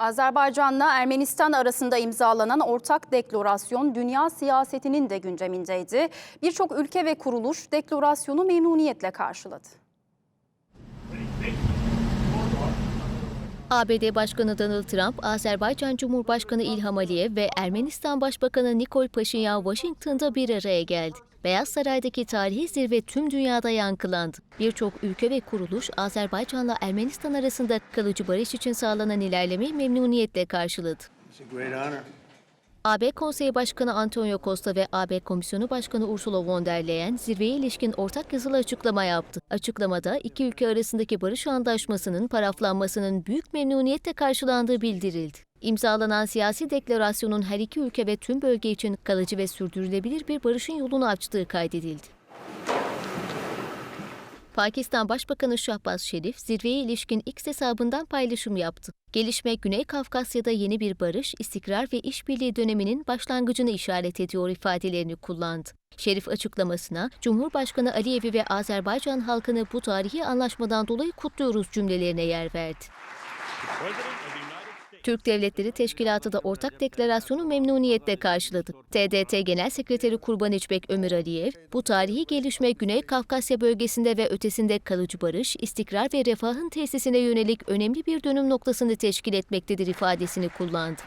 Azerbaycan'la Ermenistan arasında imzalanan ortak deklarasyon dünya siyasetinin de gündemindeydi. Birçok ülke ve kuruluş deklarasyonu memnuniyetle karşıladı. ABD Başkanı Donald Trump, Azerbaycan Cumhurbaşkanı İlham Aliyev ve Ermenistan Başbakanı Nikol Paşinyan Washington'da bir araya geldi. Beyaz Saray'daki tarihi zirve tüm dünyada yankılandı. Birçok ülke ve kuruluş Azerbaycan'la Ermenistan arasında kalıcı barış için sağlanan ilerlemeyi memnuniyetle karşıladı. AB Konseyi Başkanı Antonio Costa ve AB Komisyonu Başkanı Ursula von der Leyen zirveye ilişkin ortak yazılı açıklama yaptı. Açıklamada iki ülke arasındaki barış anlaşmasının paraflanmasının büyük memnuniyetle karşılandığı bildirildi. İmzalanan siyasi deklarasyonun her iki ülke ve tüm bölge için kalıcı ve sürdürülebilir bir barışın yolunu açtığı kaydedildi. Pakistan Başbakanı Şahbaz Şerif zirveye ilişkin X hesabından paylaşım yaptı. Gelişme Güney Kafkasya'da yeni bir barış, istikrar ve işbirliği döneminin başlangıcını işaret ediyor ifadelerini kullandı. Şerif açıklamasına Cumhurbaşkanı Aliyev'i ve Azerbaycan halkını bu tarihi anlaşmadan dolayı kutluyoruz cümlelerine yer verdi. Türk Devletleri Teşkilatı da ortak deklarasyonu memnuniyetle karşıladı. TDT Genel Sekreteri Kurban İçbek Ömür Aliyev, bu tarihi gelişme Güney Kafkasya bölgesinde ve ötesinde kalıcı barış, istikrar ve refahın tesisine yönelik önemli bir dönüm noktasını teşkil etmektedir ifadesini kullandı.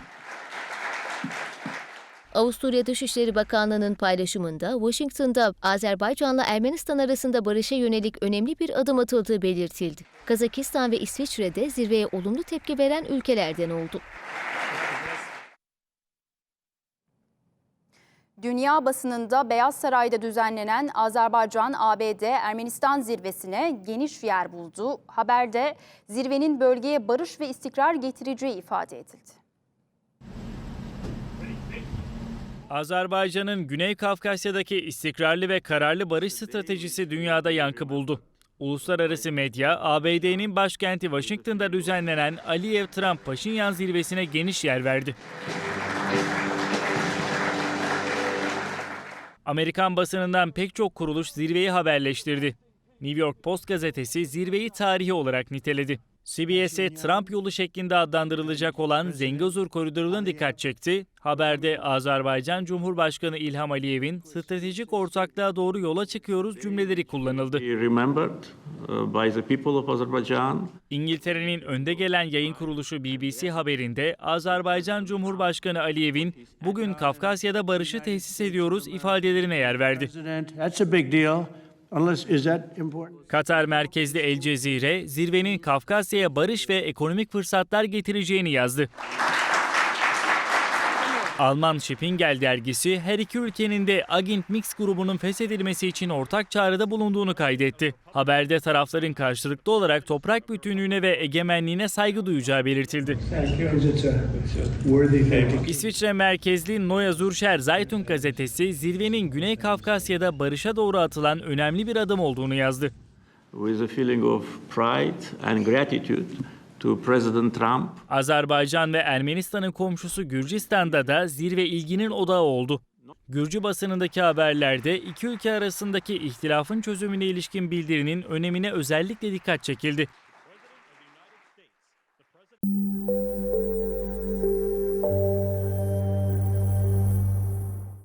Avusturya Dışişleri Bakanlığı'nın paylaşımında Washington'da Azerbaycan'la Ermenistan arasında barışa yönelik önemli bir adım atıldığı belirtildi. Kazakistan ve İsviçre'de zirveye olumlu tepki veren ülkelerden oldu. Dünya basınında Beyaz Saray'da düzenlenen Azerbaycan-ABD-Ermenistan zirvesine geniş yer buldu. Haberde zirvenin bölgeye barış ve istikrar getireceği ifade edildi. Azerbaycan'ın Güney Kafkasya'daki istikrarlı ve kararlı barış stratejisi dünyada yankı buldu. Uluslararası medya, ABD'nin başkenti Washington'da düzenlenen Aliyev-Trump-Paşinyan zirvesine geniş yer verdi. Amerikan basınından pek çok kuruluş zirveyi haberleştirdi. New York Post gazetesi zirveyi tarihi olarak niteledi. CBS'e Trump yolu şeklinde adlandırılacak olan Zengezur koridoruna dikkat çekti. Haberde Azerbaycan Cumhurbaşkanı İlham Aliyev'in stratejik ortaklığa doğru yola çıkıyoruz cümleleri kullanıldı. Uh, by the people of Azerbaijan. İngiltere'nin önde gelen yayın kuruluşu BBC haberinde Azerbaycan Cumhurbaşkanı Aliyev'in bugün Kafkasya'da barışı tesis ediyoruz ifadelerine yer verdi. Katar merkezli El Cezire, zirvenin Kafkasya'ya barış ve ekonomik fırsatlar getireceğini yazdı. Alman Spiegel dergisi her iki ülkenin de Agint Mix grubunun feshedilmesi için ortak çağrıda bulunduğunu kaydetti. Haberde tarafların karşılıklı olarak toprak bütünlüğüne ve egemenliğine saygı duyacağı belirtildi. İsviçre merkezli Neue Zürcher Zeitung gazetesi zirvenin Güney Kafkasya'da barışa doğru atılan önemli bir adım olduğunu yazdı. with a feeling of pride and gratitude to President Trump. Azerbaycan ve Ermenistan'ın komşusu Gürcistan'da da zirve ilginin odağı oldu. Gürcü basınındaki haberlerde iki ülke arasındaki ihtilafın çözümüne ilişkin bildirinin önemine özellikle dikkat çekildi.